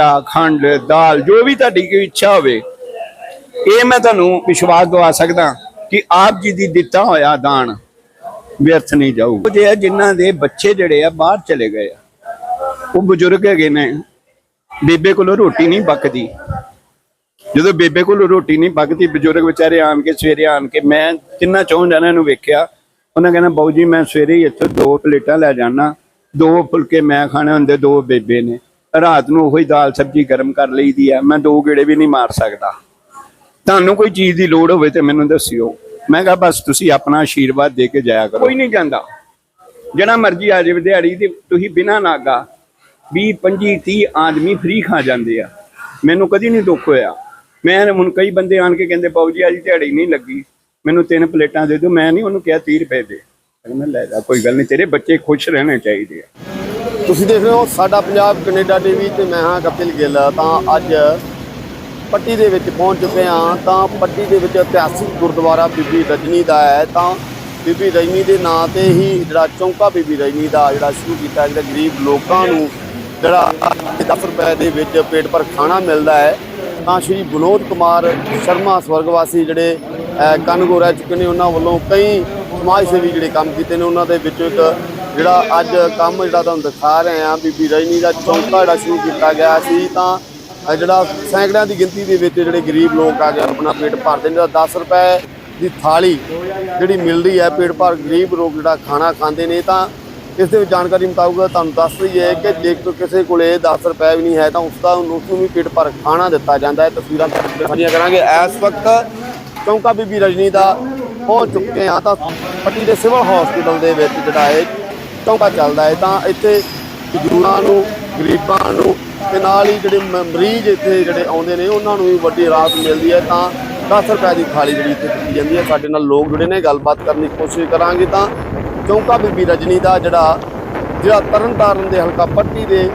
ਆਟਾ, ਖੰਡ, ਦਾਲ, ਜੋ ਵੀ ਤੁਹਾਡੀ ਕੋਈ ਇੱਛਾ ਹੋਵੇ, ਇਹ ਮੈਂ ਤੁਹਾਨੂੰ ਵਿਸ਼ਵਾਸ ਦਵਾ ਸਕਦਾ ਕਿ ਆਪ ਜੀ ਦੀ ਦਿੱਤਾ ਹੋਇਆ ਦਾਨ ਵਿਅਰਥ ਨਹੀਂ ਜਾਊ ਜੇ ਜਿਨ੍ਹਾਂ ਦੇ ਬੱਚੇ ਜਿਹੜੇ ਆ ਬਾਹਰ ਚਲੇ ਗਏ ਆ। ਉਹ ਬਜ਼ੁਰਗ ਹੈਗੇ ਨੇ। ਬੇਬੇ ਕੋਲੋਂ ਰੋਟੀ ਨਹੀਂ ਪੱਕਦੀ। ਜਦੋਂ ਬੇਬੇ ਕੋਲੋਂ ਰੋਟੀ ਨਹੀਂ ਪੱਕਦੀ, ਬਜ਼ੁਰਗ ਵਿਚਾਰੇ ਆਣ ਕੇ ਸਵੇਰੇ ਆਣ ਕੇ ਮੈਂ ਤਿੰਨਾਂ ਚੌਂ ਜਣਿਆਂ ਨੂੰ ਵੇਖਿਆ। ਉਹਨਾਂ ਕਹਿੰਦਾ, ਬਾਊ ਜੀ, ਮੈਂ ਸਵੇਰੇ ਹੀ ਇੱਥੇ ਦੋ ਪਲੇਟਾਂ ਲੈ ਜਾਣਾ ਦੋ ਫੁਲਕੇ ਮੈਂ ਖਾਣੇ ਹੁੰਦੇ, ਦੋ ਬੇਬੇ ਨੇ। ਰਾਤ ਨੂੰ ਉਹੀ ਦਾਲ ਸਬਜ਼ੀ ਗਰਮ ਕਰ ਲਈਦੀ ਆ ਮੈਂ ਦੋ ਗੇੜੇ ਵੀ ਨਹੀਂ ਮਾਰ ਸਕਦਾ। ਤੁਹਾਨੂੰ ਕੋਈ ਚੀਜ਼ ਦੀ ਲੋੜ ਹੋਵੇ ਤੇ ਮੈਨੂੰ ਦੱਸਿਓ। ਮੈਂ ਕਿਹਾ ਬਸ ਤੁਸੀਂ ਆਪਣਾ ਆਸ਼ੀਰਵਾਦ ਦੇ ਕੇ ਜਾਇਆ ਕਰੋ। ਕੋਈ ਨਹੀਂ ਜਾਂਦਾ। ਜਿਹੜਾ ਮਰਜ਼ੀ ਆ ਜਾਵੇ ਦਿਹਾੜੀ ਤੇ ਤੁਸੀਂ ਬਿਨਾ ਨਾਗਾ 20 25 30 ਆਦਮੀ ਫ੍ਰੀ ਖਾ ਜਾਂਦੇ ਆ। ਮੈਨੂੰ ਕਦੀ ਨਹੀਂ ਦੁੱਖ ਹੋਇਆ। ਮੈਂ ਹੁਣ ਕਈ ਬੰਦੇ ਆਣ ਕੇ ਕਹਿੰਦੇ ਬਾਊ ਜੀ ਅੱਜ ਦਿਹਾੜੀ ਨਹੀਂ ਲੱਗੀ। ਮੈਨੂੰ ਤਿੰਨ ਪਲੇਟਾਂ ਦੇ ਦਿਓ। ਮੈਂ ਨਹੀਂ ਉਹਨੂੰ ਕਿਹਾ 30 ਰੁਪਏ ਦੇ। ਮੈਂ ਲੈ ਜਾ ਕੋਈ ਗੱਲ ਨਹੀਂ ਤੇਰੇ ਬੱਚੇ ਖੁਸ਼ ਰਹਿਣੇ ਚਾਹੀਦੇ ਆ। ਤੁਸੀਂ ਦੇਖ ਰਹੇ ਹੋ ਸਾਡਾ ਪੰਜਾਬ ਕੈਨੇਡਾ ਟੀਵੀ ਤੇ ਮੈਂ ਹਾਂ ਕਪਿਲ ਗਿੱਲ। ਤਾਂ ਅੱਜ ਪੱਟੀ ਦੇ ਵਿੱਚ ਪਹੁੰਚ ਚੁੱਕੇ ਹਾਂ। ਤਾਂ ਪੱਟੀ ਦੇ ਵਿੱਚ ਇਤਿਹਾਸਿਕ ਗੁਰਦੁਆਰਾ ਬੀਬੀ ਰਜਨੀ ਦਾ ਹੈ। ਤਾਂ ਬੀਬੀ ਰਜਨੀ ਦੇ ਨਾਂ ਤੇ ਹੀ ਜਿਹੜਾ ਚੌਂਕਾ ਬੀਬੀ ਰਜਨੀ ਦਾ ਜਿਹੜਾ ਸ਼ੁਰੂ ਕੀਤਾ ਜਿਹੜਾ ਗਰੀਬ ਲੋਕਾਂ ਨੂੰ ਜਿਹੜਾ 10 ਰੁਪਏ ਦੇ ਵਿੱਚ ਪੇਟ ਪਰ ਖਾਣਾ ਮਿਲਦਾ ਹੈ। ਤਾਂ ਸ਼੍ਰੀ ਵਿਨੋਦ ਕੁਮਾਰ ਸ਼ਰਮਾ ਸਵਰਗਵਾਸੀ ਜਿਹੜੇ ਅਹ, ਰਹਿ ਚੁੱਕੇ ਨੇ ਉਹਨਾਂ ਵੱਲੋਂ ਕਈ ਸਮਾਜ ਸੇਵੀ ਜਿਹੜੇ ਕੰਮ ਕੀਤੇ ਨੇ ਉਹਨਾਂ ਦੇ ਵਿੱਚੋਂ ਇੱਕ ਜਿਹੜਾ ਅੱਜ ਕੰਮ ਜਿਹੜਾ ਤੁਹਾਨੂੰ ਦਿਖਾ ਰਹੇ ਆ ਬੀਬੀ ਰਜਨੀ ਦਾ ਚੌਂਕਾ ਜਿਹੜਾ ਸ਼ੁਰੂ ਕੀਤਾ ਗਿਆ ਸੀ, ਤਾਂ ਜਿਹੜਾ ਸੈਂਕੜਿਆਂ ਦੀ ਗਿਣਤੀ ਦੇ ਵਿੱਚ ਜਿਹੜੇ ਗਰੀਬ ਲੋਕ ਆ ਕੇ ਆਪਣਾ ਪੇਟ ਭਰਦੇ ਨੇ। ਤਾਂ 10 ਰੁਪਏ ਦੀ ਥਾਲੀ ਜਿਹੜੀ ਮਿਲਦੀ ਹੈ, ਪੇਟ ਭਰ ਗਰੀਬ ਲੋਕ ਜਿਹੜਾ ਖਾਣਾ ਖਾਂਦੇ ਨੇ, ਤਾਂ ਇਸ ਦੇ ਵਿੱਚ ਜਾਣਕਾਰੀ ਮੁਤਾਬਕ ਤੁਹਾਨੂੰ ਦੱਸ ਰਹੀ ਹੈ ਕਿ ਜੇਕਰ ਕਿਸੇ ਕੋਲੇ 10 ਰੁਪਏ ਵੀ ਨਹੀਂ ਹੈ, ਤਾਂ ਉਸ ਦਾ ਉਸ ਨੂੰ ਵੀ ਪੇਟ ਭਰ ਖਾਣਾ ਦਿੱਤਾ ਜਾਂਦਾ ਹੈ। ਤਸਵੀਰਾਂ ਸਾਂਝੀਆਂ ਕਰਾਂਗੇ। ਇਸ ਵਕਤ ਚੌਂਕਾ ਬੀਬੀ ਰਜਨੀ ਦਾ ਪਹੁੰਚ ਚੁੱਕੇ ਹਾਂ, ਤਾਂ ਪੱਟੀ ਦੇ ਸਿਵਲ ਹਸਪੀਟਲ ਦੇ ਵਿੱਚ ਜਿਹੜਾ ਹੈ ਚੌਂਕਾ ਚੱਲਦਾ ਹੈ, ਤਾਂ ਇੱਥੇ ਮਜ਼ਦੂਰਾਂ ਨੂੰ, ਗਰੀਬਾਂ ਨੂੰ ਤੇ ਨਾਲ ਹੀ ਜਿਹੜੇ ਮ- ਮਰੀਜ਼ ਇੱਥੇ ਜਿਹੜੇ ਆਉਂਦੇ ਨੇ, ਉਹਨਾਂ ਨੂੰ ਵੀ ਵੱਡੀ ਰਾਹਤ ਮਿਲਦੀ ਹੈ, ਤਾਂ 10 ਰੁਪਏ ਦੀ ਥਾਲੀ ਜਿਹੜੀ ਇੱਥੇ ਦਿੱਤੀ ਜਾਂਦੀ ਹੈ। ਸਾਡੇ ਨਾਲ ਲੋਕ ਜੁੜੇ ਨੇ, ਗੱਲਬਾਤ ਕਰਨ ਦੀ ਕੋਸ਼ਿਸ਼ ਕਰਾਂਗੇ ਤਾਂ ਚੌਂਕਾ ਬੀਬੀ ਰਜਨੀ ਦਾ ਜਿਹੜਾ ਜਿਹੜਾ ਤਰਨਤਾਰਨ ਦੇ ਹਲਕਾ ਪੱਟੀ ਦੇ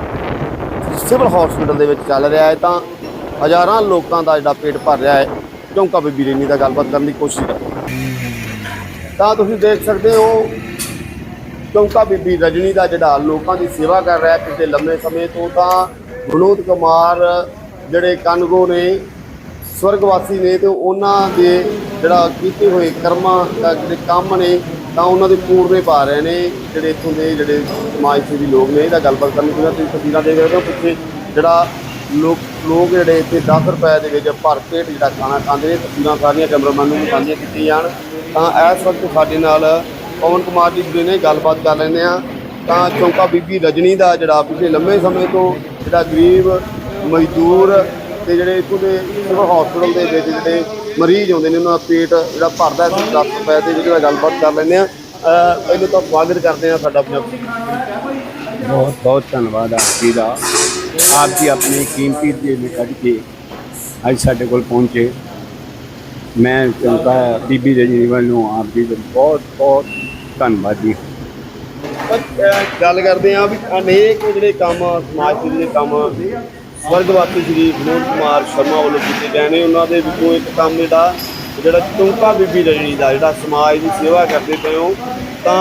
ਸਿਵਲ ਹਸਪੀਟਲ ਦੇ ਵਿੱਚ ਚੱਲ ਰਿਹਾ ਹੈ, ਤਾਂ ਹਜ਼ਾਰਾਂ ਲੋਕਾਂ ਦਾ ਜਿਹੜਾ ਪੇਟ ਭਰ ਰਿਹਾ ਹੈ, ਚੌਂਕਾ ਬੀਬੀ ਰਜਨੀ ਦਾ ਗੱਲਬਾਤ ਕਰਨ ਦੀ ਕੋਸ਼ਿਸ਼ ਕਰਾਂਗੇ। ਤਾਂ ਤੁਸੀਂ ਦੇਖ ਸਕਦੇ ਹੋ ਚੌਂਕਾ ਬੀਬੀ ਰਜਨੀ ਦਾ ਜਿਹੜਾ ਲੋਕਾਂ ਦੀ ਸੇਵਾ ਕਰ ਰਿਹਾ ਪਿਛਲੇ ਲੰਮੇ ਸਮੇਂ ਤੋਂ ਤਾਂ ਵਿਨੋਦ ਕੁਮਾਰ ਜਿਹੜੇ ਕਨਗੋ ਨੇ, ਸਵਰਗਵਾਸੀ ਨੇ ਤੇ ਉਹਨਾਂ ਦੇ ਜਿਹੜਾ ਕੀਤੇ ਹੋਏ ਕਰਮਾਂ ਦਾ ਜਿਹੜੇ ਕੰਮ ਨੇ ਤਾਂ ਉਹਨਾਂ ਦੇ ਪੂਰਨੇ ਪਾ ਰਹੇ ਨੇ, ਜਿਹੜੇ ਇੱਥੋਂ ਦੇ ਜਿਹੜੇ ਸਮਾਜ ਸੇਵੀ ਲੋਕ ਨੇ, ਇਹਦਾ ਗੱਲਬਾਤ ਕਰਨੀ ਦੀ ਤੁਸੀਂ ਤਸਵੀਰਾਂ ਦੇਖ ਰਹੇ ਹੋ ਪਿੱਛੇ ਜਿਹੜਾ ਲੋਕ ਲੋਕ ਜਿਹੜੇ ਇੱਥੇ 10 ਰੁਪਏ ਦੇ ਵਿੱਚ ਭਰ ਪੇਟ ਜਿਹੜਾ ਖਾਣਾ ਖਾਂਦੇ ਨੇ, ਤਸਵੀਰਾਂ ਸਾਰੀਆਂ ਕੈਮਰਾਮੈਨ ਨੂੰ ਸਾਂਝੀਆਂ ਕੀਤੀਆਂ ਜਾਣ। ਤਾਂ ਇਸ ਵਕਤ ਸਾਡੇ ਨਾਲ ਪਵਨ ਕੁਮਾਰ ਜੀ ਜੁੜੇ ਨੇ ਗੱਲਬਾਤ ਕਰ ਲੈਂਦੇ ਆ ਤਾਂ ਚੌਂਕਾ ਬੀਬੀ ਰਜਨੀ ਦਾ ਜਿਹੜਾ ਪਿਛਲੇ ਲੰਮੇ ਸਮੇਂ ਤੋਂ ਜਿਹੜਾ ਗਰੀਬ, ਮਜ਼ਦੂਰ ਤੇ ਜਿਹੜੇ ਇੱਥੋਂ ਦੇ ਸਿਵਲ ਹਸਪੀਟਲ ਦੇ ਵਿੱਚ ਜਿਹੜੇ ਮਰੀਜ਼ ਆਉਂਦੇ ਨੇ, ਉਹਨਾਂ ਦਾ ਪੇਟ ਜਿਹੜਾ ਭਰਦਾ ਸੀ 10 ਰੁਪਏ ਦੇ ਵਿੱਚ ਗੱਲਬਾਤ ਕਰ ਲੈਂਦੇ ਆ ਪਹਿਲਾਂ ਤਾਂ ਸਵਾਗਤ ਕਰਦੇ ਆ ਸਾਡਾ ਪੰਜਾਬ। ਬਹੁਤ ਬਹੁਤ ਧੰਨਵਾਦ ਆਪ ਜੀ ਦਾ। ਆਪ ਜੀ ਆਪਣੀ ਕੀਮਤੀ ਦੇਰ ਕੱਢ ਕੇ ਅੱਜ ਸਾਡੇ ਕੋਲ ਪਹੁੰਚੇ। ਮੈਂ ਚੰਗਾ ਬੀਬੀ ਰਜਨੀ ਵੱਲੋਂ ਆਪ ਜੀ ਦਾ ਬਹੁਤ ਬਹੁਤ ਧੰਨਵਾਦੀ ਪਰ, ਅਹ, ਗੱਲ ਕਰਦੇ ਆ ਵੀ ਅਨੇਕ ਜਿਹੜੇ ਕੰਮ ਸਮਾਜ ਦੇ ਜਿਹੜੇ ਕੰਮ ਵਰਗਵਾਤੀ ਸ਼੍ਰੀ ਵਿਨੋਦ ਕੁਮਾਰ ਸ਼ਰਮਾ ਵੱਲੋਂ ਕੀਤੇ ਗਏ ਨੇ ਉਹਨਾਂ ਦੇ ਵਿੱਚੋਂ ਇੱਕ ਕੰਮ ਜਿਹੜਾ ਜਿਹੜਾ ਚੌਂਕਾ ਬੀਬੀ ਰਜਣੀ ਦਾ ਜਿਹੜਾ ਸਮਾਜ ਦੀ ਸੇਵਾ ਕਰਦੇ ਪਏ ਹੋ ਤਾਂ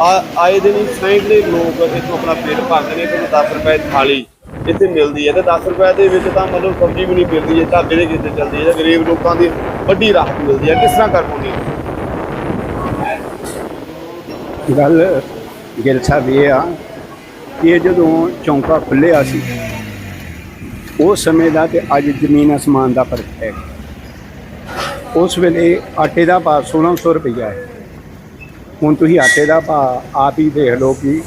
ਆ- ਆਏ ਦਿਨ ਸੈਂਕੜੇ ਲੋਕ ਇੱਥੋਂ ਆਪਣਾ ਪੇਟ ਭਰਦੇ ਨੇ ਕਿ 10 ਰੁਪਏ ਥਾਲੀ ਇੱਥੇ ਮਿਲਦੀ ਹੈ ਤੇ 10 ਰੁਪਏ ਦੇ ਵਿੱਚ ਤਾਂ ਮਤਲਬ ਸਬਜ਼ੀ ਵੀ ਨਹੀਂ ਮਿਲਦੀ ਜੇ ਢਾਬੇ ਦੇ ਕਿਤੇ ਚੱਲਦੀ ਹੈ ਗਰੀਬ ਲੋਕਾਂ ਦੀ ਵੱਡੀ ਰਾਹਤ ਮਿਲਦੀ ਹੈ ਕਿਸ ਤਰ੍ਹਾਂ ਕਰ ਪਾਉਂਦੇ ਹੋ? ਗੱਲ ਗਿੱਲ ਸਾਹਿਬ ਇਹ ਆ ਕਿ ਇਹ ਜਦੋਂ ਚੌਂਕਾ ਖੁੱਲਿਆ ਸੀ, ਉਸ ਸਮੇਂ ਦਾ ਤੇ ਅੱਜ ਜ਼ਮੀਨ ਅਸਮਾਨ ਦਾ ਫ਼ਰਕ ਹੈ। ਉਸ ਵੇਲੇ ਆਟੇ ਦਾ ਭਾਅ 1600 ਰੁਪਈਆ ਹੈ। ਹੁਣ ਤੁਸੀਂ ਆਟੇ ਦਾ ਭਾਅ ਆਪ ਹੀ ਦੇਖ ਲਓ ਕਿ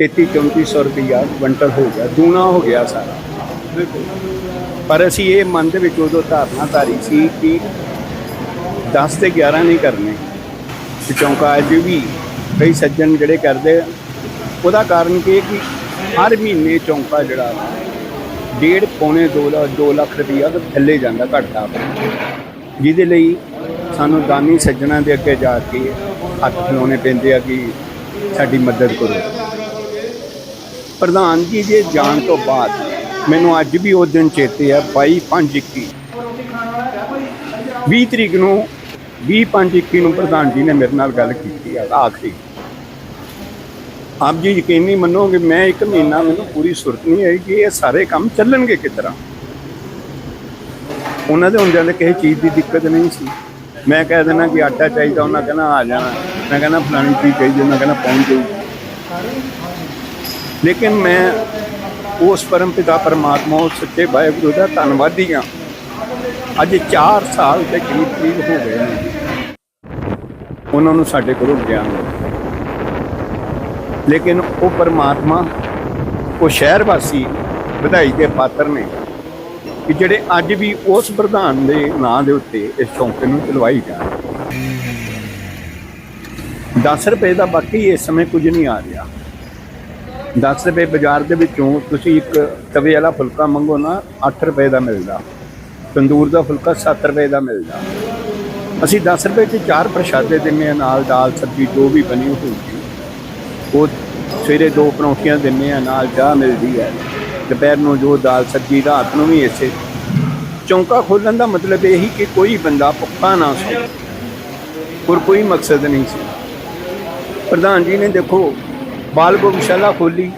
33 3400 ਰੁਪਈਆ ਕੁਇੰਟਲ ਹੋ ਗਿਆ, ਦੂਣਾ ਹੋ ਗਿਆ ਸਾਰਾ। ਪਰ ਅਸੀਂ ਇਹ ਮਨ ਦੇ ਵਿੱਚ ਉਦੋਂ ਧਾਰਨਾ ਧਾਰੀ ਸੀ ਕਿ 10 ਤੇ 11 ਨਹੀਂ ਕਰਨੇ ਤੇ ਚੌਂਕਾ ਅੱਜ ਵੀ ਕਈ ਸੱਜਣ ਜਿਹੜੇ ਕਰਦੇ ਆ, ਉਹਦਾ ਕਾਰਨ ਕੀ ਹੈ ਕਿ ਹਰ ਮਹੀਨੇ ਚੌਂਕਾ ਜਿਹੜਾ ਡੇਢ ਪੌਣੇ 2 ਲੱਖ 2 ਲੱਖ ਰੁਪਈਆ ਤਾਂ ਥੱਲੇ ਜਾਂਦਾ ਘਟਦਾ। ਜਿਹਦੇ ਲਈ ਸਾਨੂੰ ਦਾਨੀ ਸੱਜਣਾ ਦੇ ਅੱਗੇ ਜਾ ਕੇ ਹੱਥ ਖਿਲਾਉਣੇ ਪੈਂਦੇ ਆ ਕਿ ਸਾਡੀ ਮਦਦ ਕਰੋ। ਪ੍ਰਧਾਨ ਜੀ ਦੇ ਜਾਣ ਤੋਂ ਬਾਅਦ ਮੈਨੂੰ ਅੱਜ ਵੀ ਉਹ ਦਿਨ ਚੇਤੇ ਆ 22 5 21 20 ਤਰੀਕ ਨੂੰ 20 5 21 ਨੂੰ ਪ੍ਰਧਾਨ ਜੀ ਨੇ ਮੇਰੇ ਨਾਲ ਗੱਲ ਕੀਤੀ ਆ, ਆਖਰੀ। ਆਪ ਜੀ ਯਕੀਨੀ ਮੰਨੋਗੇ, ਮੈਂ ਇੱਕ ਮਹੀਨਾ ਮੈਨੂੰ ਪੂਰੀ ਸੁਰਤ ਨਹੀਂ ਆਈ ਕਿ ਇਹ ਸਾਰੇ ਕੰਮ ਚੱਲਣਗੇ ਕਿਸ ਤਰ੍ਹਾਂ। ਉਹਨਾਂ ਦੇ ਹੁੰਦਿਆਂ ਤੇ ਕਿਸੇ ਚੀਜ਼ ਦੀ ਦਿੱਕਤ ਨਹੀਂ ਸੀ। ਮੈਂ ਕਹਿ ਦੇਣਾ ਕਿ ਆਟਾ ਚਾਹੀਦਾ, ਉਹਨਾਂ ਕਹਿੰਦਾ ਆ ਜਾਣਾ। ਮੈਂ ਕਹਿੰਦਾ ਫਲਾਣੀ ਚੀਜ਼ ਚਾਹੀਦੀ, ਉਹਨਾਂ ਕਹਿੰਦਾ ਪਹੁੰਚ ਜਾਊਗੀ ਲੇਕਿਨ ਮੈਂ ਉਸ ਪਰਮ ਪਿਤਾ ਪਰਮਾਤਮਾ ਉਸ ਸੱਚੇ ਵਾਹਿਗੁਰੂ ਦਾ ਧੰਨਵਾਦੀ ਹਾਂ। ਅੱਜ 4 ਸਾਲ ਦੇ ਕਰੀਬ ਕਰੀਬ ਹੋ ਗਏ ਨੇ ਉਹਨਾਂ ਨੂੰ ਸਾਡੇ ਕੋਲੋਂ ਗਿਆਨ ਮਿਲਿਆ। ਲੇਕਿਨ ਉਹ ਪਰਮਾਤਮਾ ਉਹ ਸ਼ਹਿਰ ਵਾਸੀ ਵਧਾਈ ਦੇ ਪਾਤਰ ਨੇ ਕਿ ਜਿਹੜੇ ਅੱਜ ਵੀ ਉਸ ਪ੍ਰਧਾਨ ਦੇ ਨਾਂ ਦੇ ਉੱਤੇ ਇਸ ਚੌਂਕੇ ਨੂੰ ਚਲਵਾਈ ਜਾ 10 ਰੁਪਏ ਦਾ ਬਾਕੀ ਇਸ ਸਮੇਂ ਕੁਝ ਨਹੀਂ ਆ ਰਿਹਾ। 10 ਰੁਪਏ ਬਾਜ਼ਾਰ ਦੇ ਵਿੱਚੋਂ ਤੁਸੀਂ ਇੱਕ ਤਵੇ ਵਾਲਾ ਫੁਲਕਾ ਮੰਗੋ ਨਾ 8 ਰੁਪਏ ਦਾ ਮਿਲਦਾ। ਤੰਦੂਰ ਦਾ ਫੁਲਕਾ 7 ਰੁਪਏ ਦਾ ਮਿਲਦਾ। ਅਸੀਂ 10 ਰੁਪਏ 'ਚ ਚਾਰ ਪ੍ਰਸ਼ਾਦੇ ਦਿੰਦੇ ਆ ਨਾਲ ਦਾਲ, ਸਬਜ਼ੀ ਜੋ ਵੀ ਬਣੀ ਹੋਊਗੀ। ਉਹ ਸਵੇਰੇ ਦੋ ਪਰੌਂਠੀਆਂ ਦਿੰਦੇ ਆ, ਨਾਲ ਚਾਹ ਮਿਲਦੀ ਹੈ। ਦੁਪਹਿਰ ਨੂੰ ਜੋ ਦਾਲ ਸਬਜ਼ੀ, ਰਾਤ ਨੂੰ ਵੀ ਇਸੇ। ਚੌਂਕਾ ਖੋਲਣ ਦਾ ਮਤਲਬ ਇਹ ਹੀ ਕਿ ਕੋਈ ਬੰਦਾ ਭੁੱਖਾ ਨਾ ਸੋ। ਹੋਰ ਕੋਈ ਮਕਸਦ ਨਹੀਂ ਸੀ। ਪ੍ਰਧਾਨ ਜੀ ਨੇ ਦੇਖੋ, ਬਾਲ ਗੋਸ਼ਾਲਾ ਖੋਲੀ,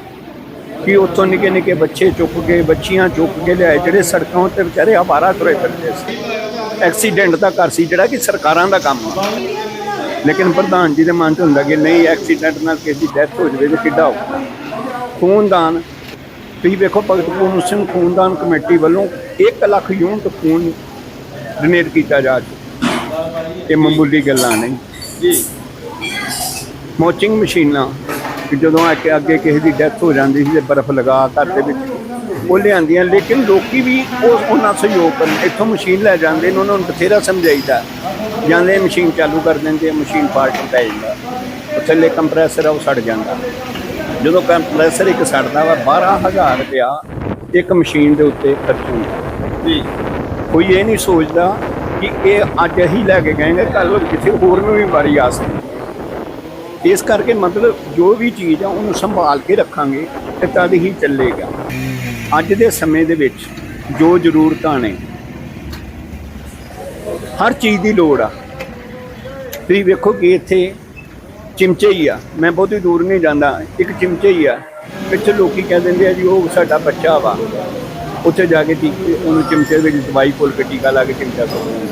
ਕਿ ਉੱਥੋਂ ਨਿੱਕੇ ਨਿੱਕੇ ਬੱਚੇ ਚੁੱਕ ਕੇ, ਬੱਚੀਆਂ ਚੁੱਕ ਕੇ ਲਿਆਏ, ਜਿਹੜੇ ਸੜਕਾਂ ਉੱਤੇ ਵਿਚਾਰੇ ਆਵਾਰਾ ਤੁਰੇ ਫਿਰਦੇ ਸੀ। ਐਕਸੀਡੈਂਟ ਦਾ ਘਰ ਸੀ, ਜਿਹੜਾ ਕਿ ਸਰਕਾਰਾਂ ਦਾ ਕੰਮ ਆ। ਲੇਕਿਨ ਪ੍ਰਧਾਨ ਜੀ ਦੇ ਮਨ 'ਚ ਹੁੰਦਾ ਕਿ ਨਹੀਂ ਐਕਸੀਡੈਂਟ ਨਾਲ ਕਿਸੇ ਦੀ ਡੈਥ ਹੋ ਜਾਵੇ ਤਾਂ ਕਿੱਡਾ ਹੋਊਗਾ ਖੂਨਦਾਨ ਤੁਸੀਂ ਵੇਖੋ ਭਗਤ ਪੂਰਨ ਸਿੰਘ ਖੂਨਦਾਨ ਕਮੇਟੀ ਵੱਲੋਂ 1 ਲੱਖ ਯੂਨਿਟ ਖੂਨ ਡੋਨੇਟ ਕੀਤਾ ਜਾ ਚੁੱਕਾ। ਇਹ ਮਾਮੂਲੀ ਗੱਲਾਂ ਨਹੀਂ ਜੀ। ਮੋਚਿੰਗ ਮਸ਼ੀਨਾਂ ਕਿ ਜਦੋਂ ਆ ਕੇ ਅੱਗੇ ਕਿਸੇ ਦੀ ਡੈਥ ਹੋ ਜਾਂਦੀ ਸੀ ਤੇ ਬਰਫ਼ ਲਗਾ ਘਰ ਦੇ ਵਿੱਚ ਉਹ ਲਿਆਂਦੀਆਂ। ਲੇਕਿਨ ਲੋਕੀ ਵੀ ਉਹ ਉਹਨਾਂ ਸਹਿਯੋਗ ਕਰਨ। ਇੱਥੋਂ ਮਸ਼ੀਨ ਲੈ ਜਾਂਦੇ ਨੇ ਉਹਨਾਂ ਨੂੰ ਬਥੇਰਾ ਸਮਝਾਈਦਾ। ਜਾਂਦੇ ਮਸ਼ੀਨ ਚਾਲੂ ਕਰ ਦਿੰਦੇ ਆ ਮਸ਼ੀਨ ਪਾਰਟ ਪੈ ਜਾਂਦਾ। ਉਹ ਥੱਲੇ ਕੰਪਰੈਸਰ ਆ ਉਹ ਸੜ ਜਾਂਦਾ। ਜਦੋਂ ਕੰਪਰੈਸਰ ਇੱਕ ਸੜਦਾ ਵਾ 12000 ਰੁਪਇਆ ਇੱਕ ਮਸ਼ੀਨ ਦੇ ਉੱਤੇ ਖਰਚ ਹੁੰਦਾ। ਜੀ। ਕੋਈ ਇਹ ਨਹੀਂ ਸੋਚਦਾ ਕਿ ਇਹ ਅੱਜ ਅਸੀਂ ਲੈ ਕੇ ਗਏ ਨੇ ਕੱਲ ਕਿਸੇ ਹੋਰ ਨੂੰ ਵੀ ਵਾਰੀ ਆ ਸਕਦੀ ਹੈ। ਇਸ ਕਰਕੇ ਮਤਲਬ ਜੋ ਵੀ ਚੀਜ਼ ਆ ਉਹਨੂੰ ਸੰਭਾਲ ਕੇ ਰੱਖਾਂਗੇ ਤੇ ਤਦ ਹੀ ਚੱਲੇਗਾ। ਅੱਜ ਦੇ ਸਮੇਂ ਦੇ ਵਿੱਚ ਜੋ ਜ਼ਰੂਰਤਾਂ ਨੇ ਹਰ ਚੀਜ਼ ਦੀ ਲੋੜ ਆ। ਤੁਸੀਂ ਵੇਖੋ ਕਿ ਇੱਥੇ ਚਿਮਚੇ ਹੀ ਆ। ਮੈਂ ਬਹੁਤੀ ਦੂਰ ਨਹੀਂ ਜਾਂਦਾ। ਇੱਕ ਚਿਮਚੇ ਹੀ ਆ। ਪਿੱਛੇ ਲੋਕੀ ਕਹਿ ਦਿੰਦੇ ਆ ਜੀ, ਉਹ ਸਾਡਾ ਬੱਚਾ ਵਾ। ਉੱਥੇ ਜਾ ਕੇ ਟੀਕੇ ਉਹਨੂੰ ਚਿਮਚੇ ਵਿੱਚ ਦਵਾਈ ਕੋਲ ਕੇ ਟੀਕਾ ਲਾ ਕੇ ਚਿਮਚਾ ਸੁੱਟ ਦਿੰਦੇ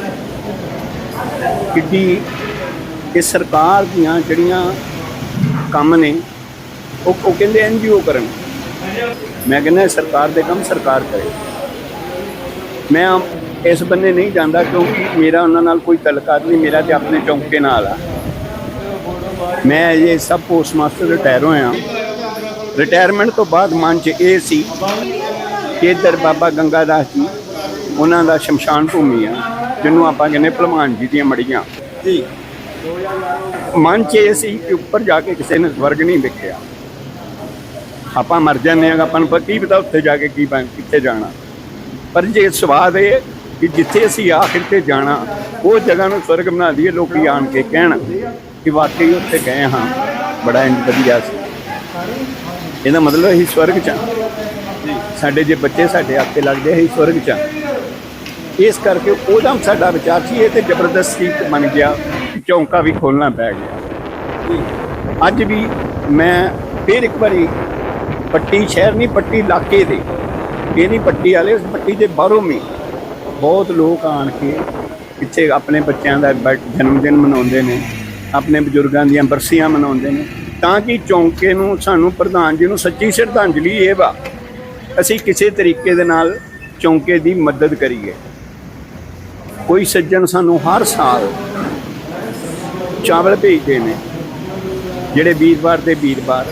ਕਿੱਡੀ ਇਹ ਸਰਕਾਰ ਦੀਆਂ ਜਿਹੜੀਆਂ ਕੰਮ ਨੇ, ਉਹ ਉਹ ਕਹਿੰਦੇ ਐਨਜੀਓ ਕਰਨ। ਮੈਂ ਕਹਿੰਦਾ ਸਰਕਾਰ ਦੇ ਕੰਮ ਸਰਕਾਰ ਕਰੇ। ਮੈਂ ਇਸ ਬੰਨੇ ਨਹੀਂ ਜਾਂਦਾ ਕਿਉਂਕਿ ਮੇਰਾ ਉਹਨਾਂ ਨਾਲ ਕੋਈ ਤਲਕਾਤ ਨਹੀਂ ਮੇਰਾ ਤੇ ਆਪਣੇ ਚੌਂਕੇ ਨਾਲ ਆ। ਮੈਂ ਇਹ ਸਭ ਪੋਸਟ ਮਾਸਟਰ ਰਿਟਾਇਰ ਹੋਇਆ ਰਿਟਾਇਰਮੈਂਟ ਤੋਂ ਬਾਅਦ ਮਨ 'ਚ ਇਹ ਸੀ ਕਿ ਇੱਧਰ ਬਾਬਾ ਗੰਗਾਦਾਸ ਜੀ ਉਹਨਾਂ ਦਾ ਸ਼ਮਸ਼ਾਨ ਭੂਮੀ ਆ ਜਿਹਨੂੰ ਆਪਾਂ ਕਹਿੰਦੇ ਭਲਵਾਨ ਜੀ ਦੀਆਂ ਮੜੀਆਂ। ਜੀ। ਮਨ 'ਚ ਇਹ ਸੀ ਕਿ ਉੱਪਰ ਜਾ ਕੇ ਕਿਸੇ ਨੇ ਸਵਰਗ ਨਹੀਂ ਵੇਖਿਆ। ਆਪਾਂ ਮਰ ਜਾਂਦੇ ਆ ਆਪਾਂ ਨੂੰ ਪਤਾ ਕੀ ਪਤਾ ਉੱਥੇ ਜਾ ਕੇ ਕੀ ਕਿੱਥੇ ਜਾਣਾ। ਪਰ ਜੇ ਸਵਾਦ ਇਹ ਕਿ ਜਿੱਥੇ ਅਸੀਂ ਆਖਿਰ ਤੇ ਜਾਣਾ, ਉਹ ਜਗ੍ਹਾ ਨੂੰ ਸਵਰਗ ਬਣਾ ਦਈਏ ਲੋਕੀ ਆਣ ਕੇ ਕਹਿਣ ਕਿ ਵਾਕਈ ਉੱਥੇ ਗਏ ਹਾਂ। ਬੜਾ ਇੰਜ ਵਧੀਆ ਸੀ। ਇਹਦਾ ਮਤਲਬ ਅਸੀਂ ਸਵਰਗ ਚ ਹਾਂ। ਸਾਡੇ ਜੇ ਬੱਚੇ ਸਾਡੇ ਆਕੇ ਲੱਗਦੇ ਅਸੀਂ ਸਵਰਗ ਚ ਇਸ ਕਰਕੇ ਉਹਦਾ ਸਾਡਾ ਵਿਚਾਰ ਸੀ, ਇਹ ਤੇ ਜ਼ਬਰਦਸਤੀ ਬਣ ਗਿਆ, ਚੌਂਕਾ ਵੀ ਖੋਲਣਾ ਪੈ ਗਿਆ। ਅੱਜ ਵੀ ਮੈਂ ਫਿਰ ਇੱਕ ਵਾਰੀ ਪੱਟੀ, ਸ਼ਹਿਰ ਨਹੀਂ, ਪੱਟੀ ਇਲਾਕੇ ਦੇ। ਇਹ ਨਹੀਂ ਪੱਟੀ ਵਾਲੇ, ਉਸ ਪੱਟੀ ਦੇ ਬਾਹਰੋਂ ਵੀ ਬਹੁਤ ਲੋਕ ਆਣ ਕੇ ਇੱਥੇ ਆਪਣੇ ਬੱਚਿਆਂ ਦਾ ਜਨਮ ਦਿਨ ਮਨਾਉਂਦੇ ਨੇ, ਆਪਣੇ ਬਜ਼ੁਰਗਾਂ ਦੀਆਂ ਬਰਸੀਆਂ ਮਨਾਉਂਦੇ ਨੇ, ਤਾਂ ਕਿ ਚੌਂਕੇ ਨੂੰ ਸਾਨੂੰ ਪ੍ਰਧਾਨ ਜੀ ਨੂੰ ਸੱਚੀ ਸ਼ਰਧਾਂਜਲੀ ਇਹ ਵਾ, ਅਸੀਂ ਕਿਸੇ ਤਰੀਕੇ ਦੇ ਨਾਲ ਚੌਂਕੇ ਦੀ ਮਦਦ ਕਰੀਏ। ਕੋਈ ਸੱਜਣ ਸਾਨੂੰ ਹਰ ਸਾਲ ਚਾਵਲ ਭੇਜਦੇ ਨੇ, ਜਿਹੜੇ ਵੀਰਵਾਰ ਦੇ ਵੀਰਵਾਰ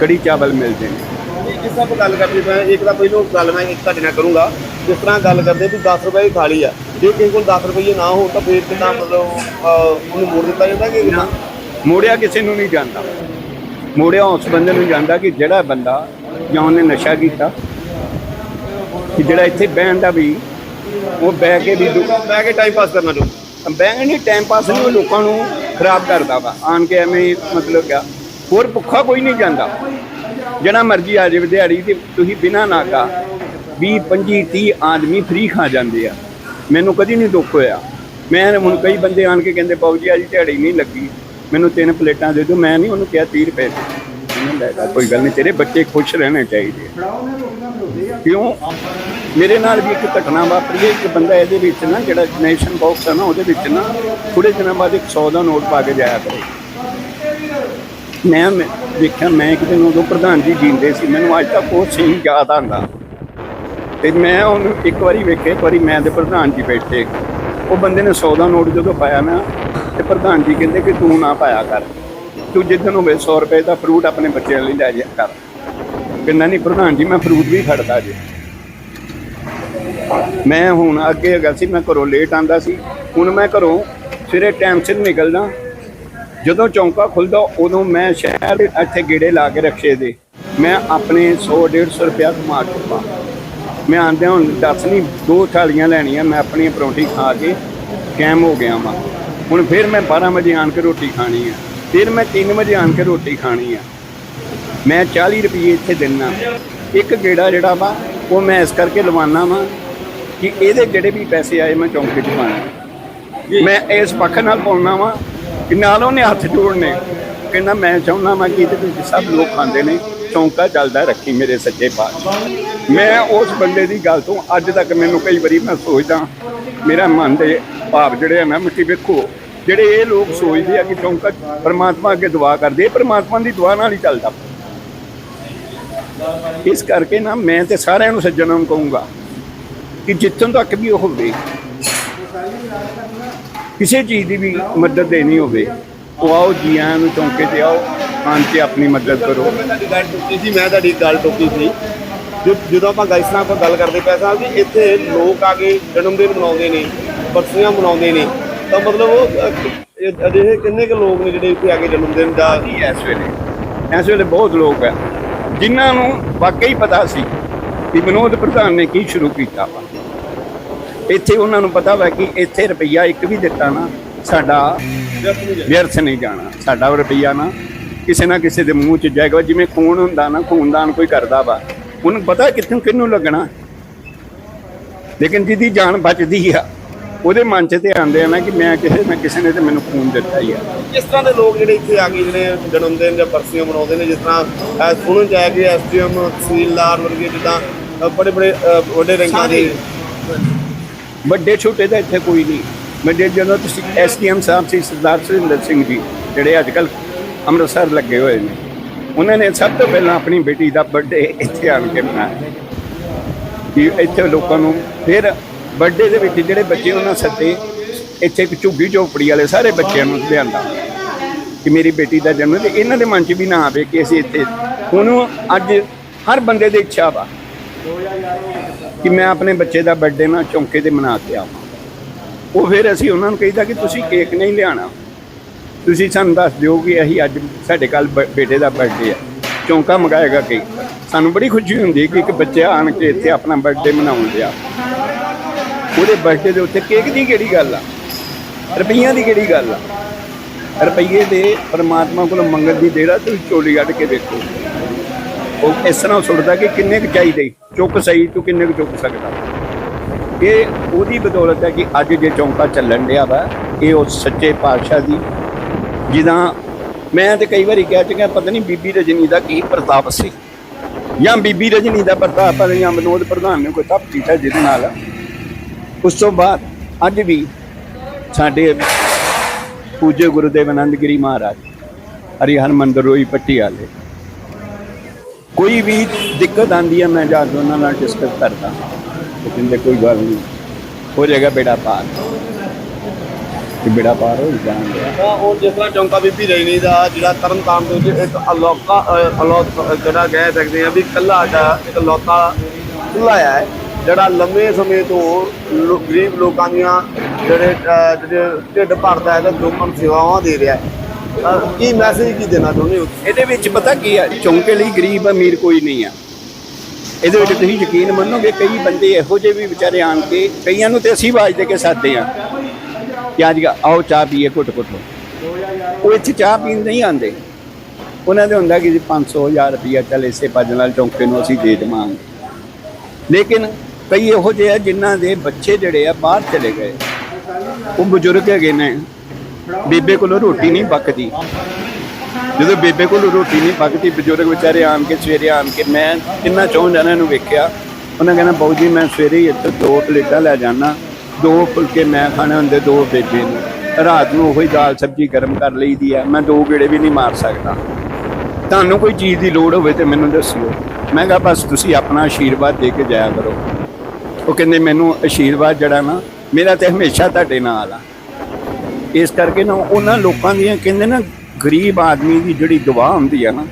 ਕੜੀ ਚਾਵਲ ਮਿਲਦੇ ਨੇ। ਜਿਸ ਤਰ੍ਹਾਂ ਆਪਾਂ ਗੱਲ ਕਰਦੇ ਪਏ ਇੱਕ ਤਾਂ ਪਹਿਲੋਂ ਗੱਲ ਮੈਂ ਇੱਕ ਤੁਹਾਡੇ ਨਾਲ ਕਰੂੰਗਾ ਜਿਸ ਤਰ੍ਹਾਂ ਗੱਲ ਕਰਦੇ ਵੀ 10 ਰੁਪਏ ਦੀ ਥਾਲੀ ਆ। ਜੇ ਕਿਸੇ ਕੋਲ 10 ਰੁਪਏ ਨਾ ਹੋਣ ਤਾਂ ਫਿਰ ਕਿੰਨਾ ਮਤਲਬ ਅਹ, ਉਹਨੂੰ ਮੋੜ ਦਿੱਤਾ ਜਾਂਦਾ ਕਿ ਨਾ ਮੋੜਿਆ ਕਿਸੇ ਨੂੰ ਨਹੀਂ ਜਾਂਦਾ। ਮੋੜਿਆ ਉਸ ਬੰਦੇ ਨੂੰ ਜਾਂਦਾ ਕਿ ਜਿਹੜਾ ਬੰਦਾ ਜਾਂ ਉਹਨੇ ਨਸ਼ਾ ਕੀਤਾ ਕਿ ਜਿਹੜਾ ਇੱਥੇ ਬਹਿਣ ਦਾ ਵੀ ਉਹ ਬਹਿ ਕੇ ਵੀ ਦੁ- ਬਹਿ ਕੇ ਟਾਈਮ ਪਾਸ ਕਰਨਾ ਚਾਹੁੰਦਾ। ਬਹਿਣ ਨਹੀਂ ਟਾਈਮ ਪਾਸ ਨਹੀਂ ਉਹ ਲੋਕਾਂ ਨੂੰ ਖਰਾਬ ਕਰਦਾ ਵਾ। ਆਣ ਕੇ ਐਵੇਂ ਹੀ ਮਤਲਬ ਕਿਆ ਹੋਰ ਭੁੱਖਾ ਕੋਈ ਨਹੀਂ ਜਾਂਦਾ। ਜਿਹੜਾ ਮਰਜ਼ੀ ਆ ਜਾਵੇ ਦਿਹਾੜੀ ਤੇ ਤੁਸੀਂ ਬਿਨਾਂ ਨਾਗਾ 20 25 30 ਆਦਮੀ ਫ੍ਰੀ ਖਾ ਜਾਂਦੇ ਆ। ਮੈਨੂੰ ਕਦੀ ਨਹੀਂ ਦੁੱਖ ਹੋਇਆ। ਮੈਂ ਹੁਣ ਕਈ ਬੰਦੇ ਆਣ ਕੇ ਕਹਿੰਦੇ, ਬਾਊ ਜੀ, ਅੱਜ ਦਿਹਾੜੀ ਨਹੀਂ ਲੱਗੀ। ਮੈਨੂੰ ਤਿੰਨ ਪਲੇਟਾਂ ਦੇ ਦਿਓ। ਮੈਂ ਨਹੀਂ ਉਹਨੂੰ ਕਿਹਾ 30 ਰੁਪਏ ਲੈ, ਕੋਈ ਗੱਲ ਨਹੀਂ, ਤੇਰੇ ਬੱਚੇ ਖੁਸ਼ ਰਹਿਣੇ ਚਾਹੀਦੇ ਕਿਉਂ? ਮੇਰੇ ਨਾਲ ਵੀ ਇੱਕ ਘਟਨਾ ਵਾਪਰੀ ਹੈ। ਇੱਕ ਬੰਦਾ ਇਹਦੇ ਵਿੱਚ ਨਾ, ਜਿਹੜਾ ਨੇਸ਼ਨ ਬਾਕਸ ਆ ਨਾ, ਉਹਦੇ ਵਿੱਚ ਨਾ ਥੋੜੇ ਦਿਨਾਂ ਬਾਅਦ ਇੱਕ 100 ਦਾ ਨੋਟ ਪਾ ਕੇ ਜਾਇਆ ਕਰੇ। ਮੈਂ ਮੈਂ ਦੇਖਿਆ, ਮੈਂ ਇੱਕ ਦਿਨ ਉਦੋਂ ਪ੍ਰਧਾਨ ਜੀ ਜੀਂਦੇ ਸੀ, ਮੈਨੂੰ ਅੱਜ ਤੱਕ ਉਹ ਸੀਨ ਯਾਦ ਆਉਂਦਾ। ਤੇ ਮੈਂ ਉਹਨੂੰ ਇੱਕ ਵਾਰੀ ਵੇਖਿਆ, ਇੱਕ ਵਾਰੀ ਮੈਂ ਤੇ ਪ੍ਰਧਾਨ ਜੀ ਬੈਠੇ। ਉਹ ਬੰਦੇ ਨੇ 100 ਦਾ ਨੋਟ ਜਦੋਂ ਪਾਇਆ ਨਾ, ਤੇ ਪ੍ਰਧਾਨ ਜੀ ਕਹਿੰਦੇ ਕਿ ਤੂੰ ਨਾ ਪਾਇਆ ਕਰ। ਤੂੰ ਜਿੱਦਣ ਹੋਵੇ 100 ਰੁਪਏ ਦਾ ਫਰੂਟ ਆਪਣੇ ਬੱਚਿਆਂ ਲਈ ਲੈ ਜਾ ਕਰ। ਕਹਿੰਦਾ, ਨਹੀਂ ਪ੍ਰਧਾਨ ਜੀ, ਮੈਂ ਫਰੂਟ ਵੀ ਖੜਦਾ ਜੀ। ਮੈਂ ਹੁਣ ਅੱਗੇ ਹੈਗਾ ਸੀ, ਮੈਂ ਘਰੋਂ ਲੇਟ ਆਂਦਾ ਸੀ। ਹੁਣ ਮੈਂ ਘਰੋਂ ਸਵੇਰੇ ਟਾਈਮ ਸਿਰ ਨਿਕਲਦਾ। ਜਦੋਂ ਚੌਂਕਾ ਖੁੱਲਦਾ ਉਦੋਂ ਮੈਂ ਸ਼ਹਿਰ ਇੱਥੇ ਗੇੜੇ ਲਾ ਕੇ ਰਕਸ਼ੇ ਦੇ। ਮੈਂ ਆਪਣੇ 100 150 ਰੁਪਇਆ ਕਮਾ ਚੁੱਕਾ। ਮੈਂ ਆਂਦਿਆਂ ਹੁਣ ਦੱਸ ਨਹੀਂ ਦੋ ਥਾਲੀਆਂ ਲੈਣੀਆਂ ਮੈਂ ਆਪਣੀ ਪਰੌਂਠੀ ਖਾ ਕੇ ਕੈਮ ਹੋ ਗਿਆ ਵਾਂ। ਹੁਣ ਫਿਰ ਮੈਂ 12 ਵਜੇ ਆਣ ਕੇ ਰੋਟੀ ਖਾਣੀ ਆ। ਫਿਰ ਮੈਂ 3 ਵਜੇ ਆਣ ਕੇ ਰੋਟੀ ਖਾਣੀ ਆ। ਮੈਂ 40 ਰੁਪਏ ਇੱਥੇ ਦਿੰਨਾ। ਇੱਕ ਗੇੜਾ ਜਿਹੜਾ ਵਾ ਉਹ ਮੈਂ ਇਸ ਕਰਕੇ ਲਵਾਨਾ ਵਾਂ ਕਿ ਇਹਦੇ ਜਿਹੜੇ ਵੀ ਪੈਸੇ ਆਏ ਮੈਂ ਚੌਂਕੇ 'ਚ ਪਾਣਾ ਮੈਂ ਇਸ ਪੱਖ ਨਾਲ ਪਾਉਣਾ ਵਾਂ ਕਿ ਨਾਲ ਉਹਨੇ ਹੱਥ ਜੋੜਨੇ। ਕਹਿੰਦਾ, ਮੈਂ ਚਾਹੁੰਦਾ ਵਾਂ ਕਿ ਇਹਦੇ ਸਭ ਲੋਕ ਖਾਂਦੇ ਨੇ। ਚੌਂਕਾ ਚੱਲਦਾ ਰੱਖੀ ਮੇਰੇ ਸੱਜੇ ਪਾਤਸ਼ਾਹ ਮੈਂ ਉਸ ਬੰਦੇ ਦੀ ਗੱਲ ਤੋਂ ਅੱਜ ਤੱਕ ਮੈਨੂੰ ਕਈ ਵਾਰੀ ਮੈਂ ਸੋਚਦਾ ਮੇਰਾ ਮਨ ਦੇ ਭਾਵ ਜਿਹੜੇ ਆ ਨਾ ਮਿੱਟੀ ਵੇਖੋ, ਜਿਹੜੇ ਇਹ ਲੋਕ ਸੋਚਦੇ ਆ ਕਿ ਚੌਂਕਾ ਪਰਮਾਤਮਾ ਅੱਗੇ ਦੁਆ ਕਰਦੇ ਪਰਮਾਤਮਾ ਦੀ ਦੁਆ ਨਾਲ ਹੀ ਚੱਲਦਾ। ਇਸ ਕਰਕੇ ਨਾ ਮੈਂ ਤੇ ਸਾਰਿਆਂ ਨੂੰ ਸੱਜਣਾਂ ਨੂੰ ਕਹੂੰਗਾ ਕਿ ਜਿੱਥੋਂ ਤੱਕ ਵੀ ਉਹ ਹੋਵੇ ਕਿਸੇ ਚੀਜ਼ ਦੀ ਵੀ ਮਦਦ ਦੇਣੀ ਹੋਵੇ ਉਹ ਆਓ ਜੀ ਆਇਆਂ ਨੂੰ ਚੌਂਕੇ ਤੇ ਆਓ ਆਣ ਕੇ ਆਪਣੀ ਮਦਦ ਕਰੋ। ਸੀ ਮੈਂ ਤੁਹਾਡੀ ਗੱਲ ਟੁੱਟੀ ਸੀ। ਜੋ- ਜਦੋਂ ਆਪਾਂ ਗਾਇਸਰਾਂ ਆਪਾਂ ਗੱਲ ਕਰਦੇ ਪਏ ਸਾਂ ਵੀ ਇੱਥੇ ਲੋਕ ਆ ਕੇ ਜਨਮ ਦਿਨ ਮਨਾਉਂਦੇ ਨੇ ਬਰਸੀਆਂ ਮਨਾਉਂਦੇ ਨੇ ਤਾਂ ਮਤਲਬ ਉਹ ਅਜਿਹੇ ਕਿੰਨੇ ਕੁ ਲੋਕ ਨੇ ਜਿਹੜੇ ਇੱਥੇ ਆ ਕੇ ਜਨਮ ਦਿਨ ਦਾ ਜੀ ਇਸ ਵੇਲੇ ਇਸ ਵੇਲੇ ਬਹੁਤ ਲੋਕ ਹੈ ਜਿਨ੍ਹਾਂ ਨੂੰ ਵਾਕਈ ਪਤਾ ਸੀ ਕਿ ਵਿਨੋਦ ਪ੍ਰਧਾਨ ਨੇ ਕੀ ਸ਼ੁਰੂ ਕੀਤਾ ਵਾ। ਇੱਥੇ ਉਹਨਾਂ ਨੂੰ ਪਤਾ ਵਾ ਕਿ ਇੱਥੇ ਰੁਪਈਆ ਇੱਕ ਵੀ ਦਿੱਤਾ ਨਾ ਸਾਡਾ ਵਿਅਰਥ ਨਹੀਂ ਜਾਣਾ ਸਾਡਾ ਰੁਪਈਆ ਨਾ ਕਿਸੇ ਨਾ ਕਿਸੇ ਦੇ ਮੂੰਹ 'ਚ ਜਾਏਗਾ। ਜਿਵੇਂ ਖੂਨ ਹੁੰਦਾ ਨਾ ਖੂਨਦਾਨ ਕੋਈ ਕਰਦਾ ਵਾ ਉਹਨੂੰ ਪਤਾ ਕਿੱਥੋਂ ਕਿਹਨੂੰ ਲੱਗਣਾ। ਲੇਕਿਨ ਜਿਹਦੀ ਜਾਨ ਬਚਦੀ ਆ ਉਹਦੇ ਮਨ 'ਚ ਤੇ ਆਉਂਦੇ ਆ ਨਾ ਕਿ ਮੈਂ ਕਿਸੇ ਨਾ ਕਿਸੇ ਨੇ ਤੇ ਮੈਨੂੰ ਖੂਨ ਦਿੱਤਾ ਹੀ ਆ। ਕਿਸ ਤਰ੍ਹਾਂ ਦੇ ਲੋਕ ਜਿਹੜੇ ਇੱਥੇ ਆ ਕੇ ਜਿਹੜੇ ਜਨਮ ਦਿਨ ਜਾਂ ਬਰਸੀਆਂ ਮਨਾਉਂਦੇ ਨੇ ਜਿਸ ਤਰ੍ਹਾਂ ਸੁਣਨ ਆਇਆ ਕਿ ਐਸਡੀਐਮ ਤਹਿਸੀਲਦਾਰ ਵਰਗੇ ਜਿੱਦਾਂ ਬੜੇ ਬੜੇ ਵੱਡੇ ਰੈਂਕਾਂ ਦੇ ਵੱਡੇ ਛੋਟੇ ਦਾ ਇੱਥੇ ਕੋਈ ਨਹੀਂ। ਵੱਡੇ ਜਦੋਂ ਤੁਸੀਂ ਐਸਡੀਐਮ ਸਾਹਿਬ ਸੀ, ਸਰਦਾਰ ਸੁਰਿੰਦਰ ਸਿੰਘ ਜੀ, ਜਿਹੜੇ ਅੱਜ ਕੱਲ ਅੰਮ੍ਰਿਤਸਰ ਲੱਗੇ ਹੋਏ ਨੇ, ਉਹਨਾਂ ਨੇ ਸਭ ਤੋਂ ਪਹਿਲਾਂ ਆਪਣੀ ਬੇਟੀ ਦਾ ਬਰਥਡੇ ਇੱਥੇ ਆਣ ਕੇ ਮਨਾਇਆ। ਕਿ ਇੱਥੇ ਲੋਕਾਂ ਨੂੰ ਫਿਰ ਬਰਥਡੇ ਦੇ ਵਿੱਚ ਜਿਹੜੇ ਬੱਚੇ ਉਹਨਾਂ ਸੱਦੇ ਇੱਥੇ ਇੱਕ ਝੁੱਗੀ ਝੋਪੜੀ ਵਾਲੇ ਸਾਰੇ ਬੱਚਿਆਂ ਨੂੰ ਲਿਆਂਦਾ। ਕਿ ਮੇਰੀ ਬੇਟੀ ਦਾ ਜਨਮ ਤੇ ਇਹਨਾਂ ਦੇ ਮਨ 'ਚ ਵੀ ਨਾ ਆਵੇ ਕਿ ਅਸੀਂ ਇੱਥੇ ਹੁਣ ਅੱਜ ਹਰ ਬੰਦੇ ਦੀ ਇੱਛਾ ਵਾ। ਕਿ ਮੈਂ ਆਪਣੇ ਬੱਚੇ ਦਾ ਬਰਥਡੇ ਨਾ ਚੌਂਕੇ ਤੇ ਮਨਾ ਕੇ ਆਵਾਂ। ਉਹ ਫਿਰ ਅਸੀਂ ਉਹਨਾਂ ਨੂੰ ਕਹਿੰਦਾ ਕਿ ਤੁਸੀਂ ਕੇਕ ਨਹੀਂ ਲਿਆਣਾ ਤੁਸੀਂ ਸਾਨੂੰ ਦੱਸ ਦਿਓ ਕਿ ਅਸੀਂ ਅੱਜ ਸਾਡੇ ਕੱਲ ਬੇਟੇ ਦਾ ਬਰਥਡੇ ਆ। ਚੌਂਕਾ ਮੰਗਾਏਗਾ ਕੇਕ। ਸਾਨੂੰ ਬੜੀ ਖੁਸ਼ੀ ਹੁੰਦੀ ਕਿ ਇੱਕ ਬੱਚਾ ਆਣ ਕੇ ਇੱਥੇ ਆਪਣਾ ਬਰਥਡੇ ਮਨਾਉਣ ਲਿਆ ਉਹਦੇ ਬਰਥਡੇ ਦੇ ਉੱਤੇ ਕੇਕ ਦੀ ਕਿਹੜੀ ਗੱਲ ਆ? ਰੁਪਈਆਂ ਦੀ ਕਿਹੜੀ ਗੱਲ ਆ? ਰੁਪਈਏ ਦੇ ਪਰਮਾਤਮਾ ਕੋਲੋਂ ਮੰਗਣ ਦੀ ਦੇਰਾ ਤੁਸੀਂ ਚੋਲੀ ਕੱਢ ਕੇ ਦੇਖੋ। ਉਹ ਇਸ ਤਰ੍ਹਾਂ ਸੁੱਟਦਾ ਕਿ ਕਿੰਨੇ ਕੁ ਚਾਹੀਦੇ, ਚੁੱਕ ਸਹੀ ਤੂੰ ਕਿੰਨੇ ਕੁ ਚੁੱਕ ਸਕਦਾ। ਇਹ ਉਹਦੀ ਬਦੌਲਤ ਹੈ ਕਿ ਅੱਜ ਜੇ ਚੌਂਕਾ ਚੱਲਣ ਡਿਆ ਵਾ, ਇਹ ਉਸ ਸੱਚੇ ਪਾਤਸ਼ਾਹ ਦੀ ਜਿਹਦਾ ਮੈਂ ਤੇ ਕਈ ਵਾਰੀ ਕਹਿ ਚੁੱਕਿਆ, ਪਤਾ ਨਹੀਂ ਬੀਬੀ ਰਜਨੀ ਦਾ ਕੀ ਪ੍ਰਤਾਪ ਸੀ। ਜਾਂ ਬੀਬੀ ਰਜਨੀ ਦਾ ਪ੍ਰਤਾਪ ਹੈ ਜਾਂ ਵਿਨੋਦ ਪ੍ਰਧਾਨ ਨੇ ਕੋਈ ਤਪ ਕੀਤਾ ਜਿਹਦੇ ਨਾਲ। ਉਸ ਤੋਂ ਬਾਅਦ ਅੱਜ ਵੀ ਸਾਡੇ ਪੂਜੇ ਗੁਰੂਦੇਵ ਆਨੰਦ ਗਿਰੀ ਮਹਾਰਾਜ ਹਰੀ ਹਰਮੰਦਰ ਰੋਈ ਪੱਟੀ ਵਾਲੇ ਕੋਈ ਵੀ ਦਿੱਕਤ ਆਂਦੀ ਹੈ ਮੈਂ ਜਾ ਕੇ ਉਹਨਾਂ ਨਾਲ ਡਿਸਕਸ ਕਰਦਾ। ਉਹ ਕਹਿੰਦੇ ਕੋਈ ਗੱਲ ਨਹੀਂ। ਹੋ ਜਾਏਗਾ ਬੇੜਾ ਪਾਰ। ਕਿ ਬੇੜਾ ਪਾਰ ਹੋ ਜਾਣਗੇ। ਤਾਂ ਉਹ ਜਿਸ ਤਰ੍ਹਾਂ ਚੌਂਕਾ ਬੀਬੀ ਰਜਨੀ ਦਾ ਜਿਹੜਾ ਤਰਨਤਾਰਨ ਦੇ ਵਿੱਚ ਇੱਕ ਅਲੌਕਾ ਅ, ਅਲੌਕ ਜਿਹੜਾ ਕਹਿ ਸਕਦੇ ਆ ਵੀ ਕੱਲਾ ਦਾ ਇੱਕ ਲੌਕਾ ਖੁੱਲਾ ਹੈ ਜਿਹੜਾ ਲੰਮੇ ਸਮੇਂ ਤੋਂ ਲੋ- ਗਰੀਬ ਲੋਕਾਂ ਦੀਆਂ ਜਿਹੜੇ ਅ, ਜਿਹੜੇ ਢਿੱਡ ਭਰਦਾ ਹੈ ਤੇ ਲੋਕਾਂ ਨੂੰ ਸੇਵਾਵਾਂ ਦੇ ਰਿਹਾ ਹੈ। ਕੀ ਮੈਸੇਜ ਕੀ ਦੇਣਾ ਚਾਹੁੰਦੇ ਹੋ? ਇਹਦੇ ਵਿੱਚ ਪਤਾ ਕੀ ਆ, ਚੌਂਕੇ ਲਈ ਗਰੀਬ ਅਮੀਰ ਕੋਈ ਨਹੀਂ ਆ। ਇਹਦੇ ਵਿੱਚ ਤੁਸੀਂ ਯਕੀਨ ਮੰਨੋਗੇ, ਕਈ ਬੰਦੇ ਇਹੋ ਜਿਹੇ ਵੀ ਵਿਚਾਰੇ ਆਣ ਕੇ, ਕਈਆਂ ਨੂੰ ਤੇ ਅਸੀਂ ਆਵਾਜ਼ ਦੇ ਕੇ ਸਾਦੇ ਆ ਕਿ ਅੱਜ ਆਓ ਚਾਹ ਪੀਏ, ਘੁੱਟ ਘੁੱਟ ਉਹ ਇੱਥੇ ਚਾਹ ਪੀਣ ਨਹੀਂ ਆਉਂਦੇ। ਉਹਨਾਂ ਦੇ ਹੁੰਦਾ ਕਿ ਜੀ 500 1000 ਰੁਪਇਆ ਚੱਲ ਇਸੇ ਭੱਜ ਨਾਲ ਚੌਂਕੇ ਨੂੰ ਅਸੀਂ ਦੇ ਦੇਵਾਂਗੇ। ਲੇਕਿਨ ਕਈ ਇਹੋ ਜਿਹੇ ਆ ਜਿਨ੍ਹਾਂ ਦੇ ਬੱਚੇ ਜਿਹੜੇ ਆ ਬਾਹਰ ਚਲੇ ਗਏ। ਉਹ ਬਜ਼ੁਰਗ ਹੈਗੇ ਨੇ। ਬੇਬੇ ਕੋਲੋਂ ਰੋਟੀ ਨਹੀਂ ਪੱਕਦੀ। ਜਦੋਂ ਬੇਬੇ ਕੋਲੋਂ ਰੋਟੀ ਨਹੀਂ ਪੱਕਦੀ, ਬਜ਼ੁਰਗ ਵਿਚਾਰੇ ਆਣ ਕੇ ਸਵੇਰੇ ਆਣ ਕੇ ਮੈਂ ਤਿੰਨਾਂ ਚੌਂ ਜਣਿਆਂ ਨੂੰ ਵੇਖਿਆ। ਉਹਨਾਂ ਕਹਿੰਦਾ, ਬਾਊ ਜੀ, ਮੈਂ ਸਵੇਰੇ ਹੀ ਇੱਥੇ ਦੋ ਪਲੇਟਾਂ ਲੈ ਜਾਣਾ ਦੋ ਫੁਲਕੇ ਮੈਂ ਖਾਣੇ ਹੁੰਦੇ ਦੋ ਬੇਬੇ ਨੂੰ। ਰਾਤ ਨੂੰ ਉਹੀ ਦਾਲ ਸਬਜ਼ੀ ਗਰਮ ਕਰ ਲਈਦੀ ਆ ਮੈਂ ਦੋ ਗੇੜੇ ਵੀ ਨਹੀਂ ਮਾਰ ਸਕਦਾ। ਤੁਹਾਨੂੰ ਕੋਈ ਚੀਜ਼ ਦੀ ਲੋੜ ਹੋਵੇ ਤੇ ਮੈਨੂੰ ਦੱਸਿਓ। ਮੈਂ ਕਿਹਾ, ਬਸ ਤੁਸੀਂ ਆਪਣਾ ਆਸ਼ੀਰਵਾਦ ਦੇ ਕੇ ਜਾਇਆ ਕਰੋ। ਉਹ ਕਹਿੰਦੇ, ਮੈਨੂੰ ਆਸ਼ੀਰਵਾਦ ਜਿਹੜਾ ਨਾ, ਮੇਰਾ ਤੇ ਹਮੇਸ਼ਾ ਤੁਹਾਡੇ ਨਾਲ ਆ। ਇਸ ਕਰਕੇ ਨਾ ਉਹਨਾਂ ਲੋਕਾਂ ਦੀਆਂ ਕਹਿੰਦੇ ਨਾ ਗਰੀਬ ਆਦਮੀ ਦੀ ਜਿਹੜੀ ਦਵਾ ਹੁੰਦੀ ਆ ਨਾ,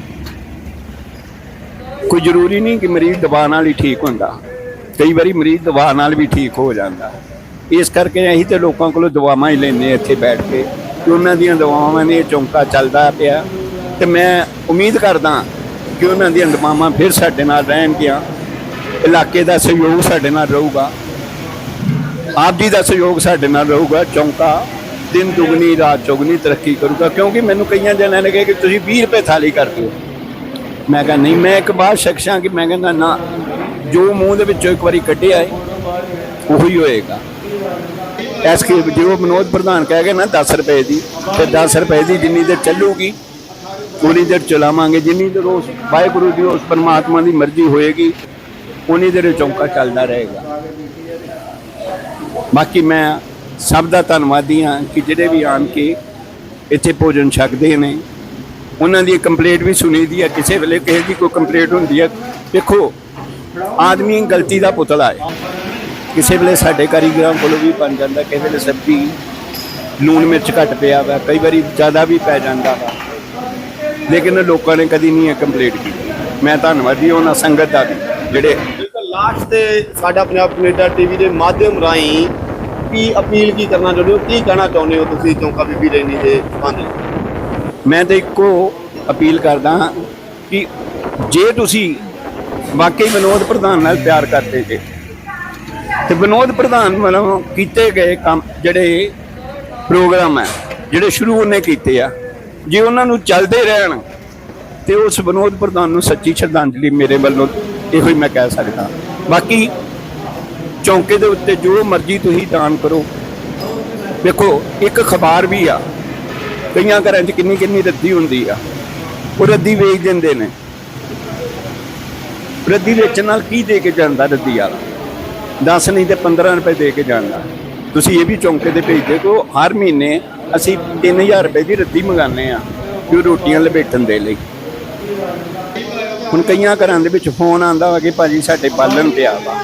ਕੋਈ ਜ਼ਰੂਰੀ ਨਹੀਂ ਕਿ ਮਰੀਜ਼ ਦਵਾ ਨਾਲ ਹੀ ਠੀਕ ਹੁੰਦਾ। ਕਈ ਵਾਰੀ ਮਰੀਜ਼ ਦਵਾ ਨਾਲ ਵੀ ਠੀਕ ਹੋ ਜਾਂਦਾ। ਇਸ ਕਰਕੇ ਅਸੀਂ ਤੇ ਲੋਕਾਂ ਕੋਲੋਂ ਦਵਾਵਾਂ ਹੀ ਲੈਂਦੇ ਇੱਥੇ ਬੈਠ ਕੇ ਕਿ ਉਹਨਾਂ ਦੀਆਂ ਦਵਾਵਾਂ ਨੇ ਚੌਂਕਾ ਚੱਲਦਾ ਪਿਆ। ਤੇ ਮੈਂ ਉਮੀਦ ਕਰਦਾ ਕਿ ਉਹਨਾਂ ਦੀਆਂ ਦਵਾਵਾਂ ਫਿਰ ਸਾਡੇ ਨਾਲ ਰਹਿਣਗੀਆਂ। ਇਲਾਕੇ ਦਾ ਸਹਿਯੋਗ ਸਾਡੇ ਨਾਲ ਰਹੂਗਾ। ਆਪ ਜੀ ਦਾ ਸਹਿਯੋਗ ਸਾਡੇ ਨਾਲ ਰਹੂਗਾ। ਚੌਂਕਾ ਦਿਨ ਦੁਗਣੀ, ਰਾਤ ਚੌਗਣੀ ਤਰੱਕੀ ਕਰੂਗਾ, ਕਿਉਂਕਿ ਮੈਨੂੰ ਕਈਆਂ ਜਣਿਆਂ ਨੇ ਕਿਹਾ ਕਿ ਤੁਸੀਂ 20 ਰੁਪਏ ਥਾਲੀ ਕਰ ਦਿਓ। ਮੈਂ ਕਿਹਾ, ਨਹੀਂ, ਮੈਂ ਇੱਕ ਬਾਤ ਸ਼ਖਸਾਂ ਕਿ ਮੈਂ ਕਹਿੰਦਾ, ਨਾ, ਜੋ ਮੂੰਹ ਦੇ ਵਿੱਚੋਂ ਇੱਕ ਵਾਰੀ ਕੱਢਿਆ ਹੈ ਉਹੀ ਹੋਏਗਾ। ਐਸ ਕੇ ਜੋ ਮਨੋਜ ਪ੍ਰਧਾਨ ਕਹਿ ਗਏ ਨਾ 10 ਰੁਪਏ ਦੀ, ਤੇ 10 ਰੁਪਏ ਦੀ ਜਿੰਨੀ ਦੇਰ ਚੱਲੂਗੀ, ਉਨੀ ਦੇਰ ਚਲਾਵਾਂਗੇ। ਜਿੰਨੀ ਦੇਰ ਉਸ ਵਾਹਿਗੁਰੂ ਦੀ, ਉਸ ਪਰਮਾਤਮਾ ਦੀ ਮਰਜ਼ੀ ਹੋਏਗੀ, ਉਨੀ ਦੇਰ ਚੌਂਕਾ ਚੱਲਦਾ ਰਹੇਗਾ। ਬਾਕੀ ਮੈਂ ਸਭ ਦਾ ਧੰਨਵਾਦੀ ਹਾਂ ਕਿ ਜਿਹੜੇ ਵੀ ਆਣ ਕੇ ਇੱਥੇ ਭੋਜਨ ਛਕਦੇ ਨੇ। ਉਹਨਾਂ ਦੀ ਕੰਪਲੇਂਟ ਵੀ ਸੁਣੀ ਦੀ ਹੈ। ਕਿਸੇ ਵੇਲੇ ਕਿਸੇ ਦੀ ਕੋਈ ਕੰਪਲੇਂਟ ਹੁੰਦੀ ਹੈ। ਦੇਖੋ, ਆਦਮੀ ਗਲਤੀ ਦਾ ਪੁਤਲਾ ਹੈ। ਕਿਸੇ ਵੇਲੇ ਸਾਡੇ ਕਾਰੀਗਰਾਂ ਕੋਲੋਂ ਵੀ ਬਣ ਜਾਂਦਾ। ਕਿਸੇ ਵੇਲੇ ਸਬਜ਼ੀ, ਲੂਣ ਮਿਰਚ ਘੱਟ ਪਿਆ ਵਾ। ਕਈ ਵਾਰੀ ਜ਼ਿਆਦਾ ਵੀ ਪੈ ਜਾਂਦਾ ਵਾ। ਲੇਕਿਨ ਲੋਕਾਂ ਨੇ ਕਦੀ ਨਹੀਂ ਇਹ ਕੰਪਲੇਂਟ ਕੀਤੀ। ਮੈਂ ਧੰਨਵਾਦੀ ਉਹਨਾਂ ਸੰਗਤ ਦਾ ਵੀ, ਜਿਹੜੇ ਲਾਸਟ ਤੇ ਸਾਡਾ ਪੰਜਾਬ ਕੈਨੇਡਾ ਟੀਵੀ ਦੇ ਮਾਧਿਅਮ ਰਾਹੀਂ ਕੀ ਅਪੀਲ ਕੀ ਕਰਨਾ ਚਾਹੁੰਦੇ ਹੋ? ਕੀ ਕਹਿਣਾ ਚਾਹੁੰਦੇ ਹੋ ਤੁਸੀਂ ਚੌਂਕਾ ਬੀਬੀ ਰੈਣੀ ਦੇ ਸੰਬੰਧ ਵਿੱਚ? ਮੈਂ ਤਾਂ ਇੱਕੋ ਅਪੀਲ ਕਰਦਾ ਹਾਂ ਕਿ ਜੇ ਤੁਸੀਂ ਵਾਕਈ ਵਿਨੋਦ ਪ੍ਰਧਾਨ ਨਾਲ ਪਿਆਰ ਕਰਦੇ ਜੇ, ਤੇ ਵਿਨੋਦ ਪ੍ਰਧਾਨ ਵੱਲੋਂ ਕੀਤੇ ਗਏ ਕੰਮ ਜਿਹੜੇ ਪ੍ਰੋਗਰਾਮ ਹੈ, ਜਿਹੜੇ ਸ਼ੁਰੂ ਉਹਨੇ ਕੀਤੇ ਆ, ਜੇ ਉਹਨਾਂ ਨੂੰ ਚੱਲਦੇ ਰਹਿਣ, ਤੇ ਉਸ ਵਿਨੋਦ ਪ੍ਰਧਾਨ ਨੂੰ ਸੱਚੀ ਸ਼ਰਧਾਂਜਲੀ ਮੇਰੇ ਵੱਲੋਂ ਇਹੋ ਹੀ ਮੈਂ ਕਹਿ ਸਕਦਾ। ਬਾਕੀ ਚੌਂਕੇ ਦੇ ਉੱਤੇ ਜੋ ਮਰਜ਼ੀ ਤੁਸੀਂ ਦਾਨ ਕਰੋ। ਦੇਖੋ, ਇੱਕ ਅਖਬਾਰ ਵੀ ਆ। ਕਈਆਂ ਘਰਾਂ 'ਚ ਕਿੰਨੀ ਕਿੰਨੀ ਰੱਦੀ ਹੁੰਦੀ ਆ। ਉਹ ਰੱਦੀ ਵੇਚ ਦਿੰਦੇ ਨੇ। ਰੱਦੀ ਵੇਚਣ ਨਾਲ ਕੀ ਦੇ ਕੇ ਜਾਂਦਾ ਰੱਦੀ ਵਾਲਾ? 10 ਨਹੀਂ ਤੇ 15 ਰੁਪਏ ਦੇ ਕੇ ਜਾਂਦਾ। ਤੁਸੀਂ ਇਹ ਵੀ ਚੌਂਕੇ ਦੇ ਭੇਜਦੇ ਕੋ ਹਰ ਮਹੀਨੇ ਅਸੀਂ 3000 ਰੁਪਏ ਦੀ ਰੱਦੀ ਮੰਗਾਉਂਦੇ ਆ ਕਿ ਰੋਟੀਆਂ ਲਪੇਟਣ ਦੇ ਲਈ। ਹੁਣ ਕਈਆਂ ਘਰਾਂ ਦੇ ਵਿੱਚ ਫੋਨ ਆਂਦਾ ਵਾ ਕਿ ਭਾਜੀ ਸਾਡੇ ਬਾਲਣ ਪਿਆ ਵਾ।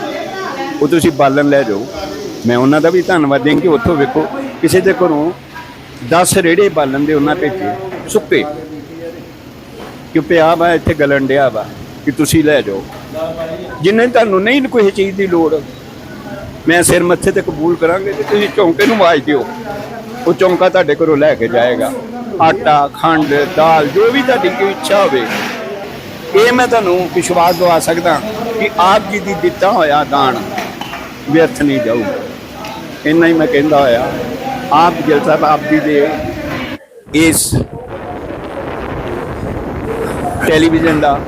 ਉਹ ਤੁਸੀਂ ਬਾਲਣ ਲੈ ਜਾਓ। ਮੈਂ ਉਹਨਾਂ ਦਾ ਵੀ ਧੰਨਵਾਦ ਦੇ ਕਿ ਉੱਥੋਂ ਵੇਖੋ, ਕਿਸੇ ਦੇ ਘਰੋਂ 10 ਰੇੜੇ ਬਾਲਣ ਦੇ ਉਹਨਾਂ ਭੇਜੇ, ਸੁੱਕੇ। ਕਿ ਪਿਆ ਵਾ ਇੱਥੇ ਗਲਣ ਡਿਆ ਵਾ ਕਿ ਤੁਸੀਂ ਲੈ ਜਾਓ। ਜਿੰਨੇ ਤੁਹਾਨੂੰ ਨਹੀਂ ਕੋਈ ਚੀਜ਼ ਦੀ ਲੋੜ, ਮੈਂ ਸਿਰ ਮੱਥੇ ਤੇ ਕਬੂਲ ਕਰਾਂਗੇ ਤੇ ਤੁਸੀਂ ਚੌਂਕੇ ਨੂੰ ਆਵਾਜ਼ ਦਿਓ। ਉਹ ਚੌਂਕਾ ਤੁਹਾਡੇ ਘਰੋਂ ਲੈ ਕੇ ਜਾਏਗਾ। ਆਟਾ, ਖੰਡ, ਦਾਲ, ਜੋ ਵੀ ਤੁਹਾਡੀ ਕੋਈ ਇੱਛਾ ਹੋਵੇ। ਇਹ ਮੈਂ ਤੁਹਾਨੂੰ ਵਿਸ਼ਵਾਸ ਦਵਾ ਸਕਦਾ ਕਿ ਆਪ ਜੀ ਦੀ ਦਿੱਤਾ ਹੋਇਆ ਦਾਨ ਵਿਅਰਥ ਨਹੀਂ ਜਾਊਗਾ ਇੰਨਾ ਹੀ ਮੈਂ ਕਹਿੰਦਾ ਹੋਇਆ। ਆਪ ਗਿਲ ਸਾਹਿਬ, ਆਪ ਜੀ ਦੇ ਇਸ ਟੈਲੀਵਿਜ਼ਨ ਦਾ,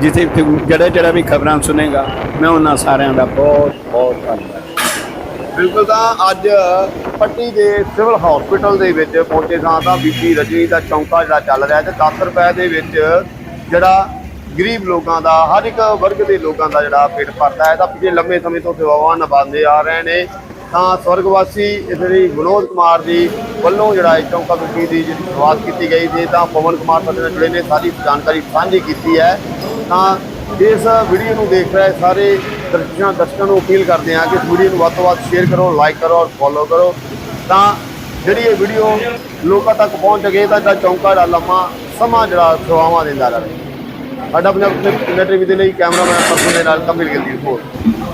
ਜਿੱਥੇ ਜਿਹੜਾ ਜਿਹੜਾ ਵੀ ਖਬਰਾਂ ਸੁਨੇਗਾ ਮੈਂ ਉਹਨਾਂ ਸਾਰਿਆਂ ਦਾ ਬਹੁਤ ਬਹੁਤ ਧੰਨਵਾਦ। ਬਿਲਕੁਲ ਤਾਂ ਅੱਜ ਪੱਟੀ ਦੇ ਸਿਵਲ ਹਸਪੀਟਲ ਦੇ ਵਿੱਚ ਪਹੁੰਚੇ ਸਾਂ ਤਾਂ ਬੀਬੀ ਰਜਨੀ ਦਾ ਚੌਂਕਾ ਜਿਹੜਾ ਚੱਲ ਰਿਹਾ ਤੇ 10 ਰੁਪਏ ਦੇ ਵਿੱਚ ਜਿਹੜਾ ਗਰੀਬ ਲੋਕਾਂ ਦਾ, ਹਰ ਇੱਕ ਵਰਗ ਦੇ ਲੋਕਾਂ ਦਾ ਜਿਹੜਾ ਪੇਟ ਭਰਦਾ ਹੈ, ਤਾਂ ਪਿਛਲੇ ਲੰਮੇ ਸਮੇਂ ਤੋਂ ਸੇਵਾਵਾਂ ਨਿਭਾਉਂਦੇ ਆ ਰਹੇ ਨੇ। ਤਾਂ ਸਵਰਗਵਾਸੀ ਇਸਰੀ ਵਿਨੋਦ ਕੁਮਾਰ ਜੀ ਵੱਲੋਂ ਜਿਹੜਾ ਇਹ ਚੌਂਕਾ ਬੀਬੀ ਦੀ ਜਿਹੜੀ ਸ਼ੁਰੂਆਤ ਕੀਤੀ ਗਈ ਸੀ, ਤਾਂ ਪਵਨ ਕੁਮਾਰ ਸਾਡੇ ਨਾਲ ਜੁੜੇ ਨੇ, ਸਾਰੀ ਜਾਣਕਾਰੀ ਸਾਂਝੀ ਕੀਤੀ ਹੈ। ਤਾਂ ਇਸ ਵੀਡੀਓ ਨੂੰ ਦੇਖ ਰਹੇ ਸਾਰੇ ਦਰਸ਼ਕਾਂ ਦਰਸ਼ਕਾਂ ਨੂੰ ਅਪੀਲ ਕਰਦੇ ਹਾਂ ਕਿ ਇਸ ਵੀਡੀਓ ਨੂੰ ਵੱਧ ਤੋਂ ਵੱਧ ਸ਼ੇਅਰ ਕਰੋ ਲਾਈਕ ਕਰੋ ਔਰ ਫੋਲੋ ਕਰੋ। ਤਾਂ ਜਿਹੜੀ ਇਹ ਵੀਡੀਓ ਲੋਕਾਂ ਤੱਕ ਪਹੁੰਚ ਸਕੇ ਤਾਂ ਚੌਂਕਾ ਦਾ ਲੰਮਾ ਸਮਾਂ ਜਿਹੜਾ ਸੇਵਾਵਾਂ ਦਿੰਦਾ ਰਹੇ। ਸਾਡਾ ਪੰਜਾਬ ਆਪਣੇ ਟੀਵੀ ਦੇ ਲਈ ਕੈਮਰਾਮੈਨ ਪਰਸਨ ਦੇ ਨਾਲ ਕਮਿਲ ਗਿੱਲ ਦੀ ਰਿਪੋਰਟ